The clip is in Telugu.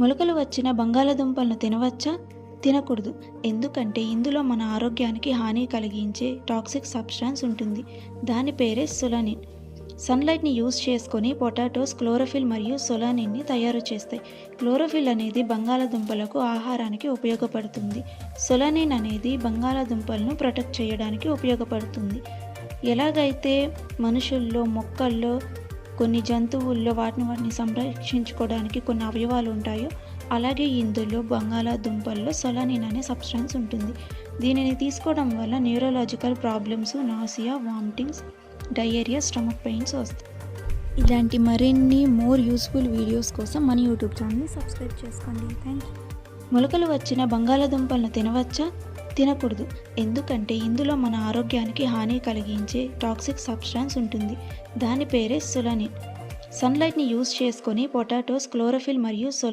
మొలకలు వచ్చిన బంగాళాదుంపలను తినవచ్చా? తినకూడదు. ఎందుకంటే ఇందులో మన ఆరోగ్యానికి హాని కలిగించే టాక్సిక్ సబ్స్టాన్స్ ఉంటుంది. దాని పేరే సొలానిన్. సన్లైట్ని యూజ్ చేసుకొని పొటాటోస్ క్లోరోఫిల్ మరియు సొలానిన్ని తయారు చేస్తాయి. క్లోరోఫిల్ అనేది బంగాళాదుంపలకు ఆహారానికి ఉపయోగపడుతుంది. సొలానిన్ అనేది బంగాళాదుంపలను ప్రొటెక్ట్ చేయడానికి ఉపయోగపడుతుంది. ఎలాగైతే మనుషుల్లో మొక్కల్లో కొన్ని జంతువుల్లో వాటిని వాటిని సంరక్షించుకోవడానికి కొన్ని అవయవాలు ఉంటాయో అలాగే ఇందులో బంగాళాదుంపల్లో సొలానిన్ అనే సబ్స్టెన్స్ ఉంటుంది. దీనిని తీసుకోవడం వల్ల neurological problems nausea vomitings diarrhoea stomach pains వస్తాయి. ఇలాంటి మరిన్ని మోర్ యూస్ఫుల్ వీడియోస్ కోసం మన యూట్యూబ్ ఛానల్ని సబ్స్క్రైబ్ చేసుకోండి. థ్యాంక్ యూ మొలకలు వచ్చిన బంగాళాదుంపలను తినవచ్చా? తినకూడదు. ఎందుకంటే ఇందులో మన ఆరోగ్యానికి హాని కలిగించే టాక్సిక్ సబ్స్టాన్స్ ఉంటుంది. దాని పేరే సొలానిన్. సన్లైట్ని యూజ్ చేసుకొని పొటాటోస్ క్లోరోఫిల్ మరియు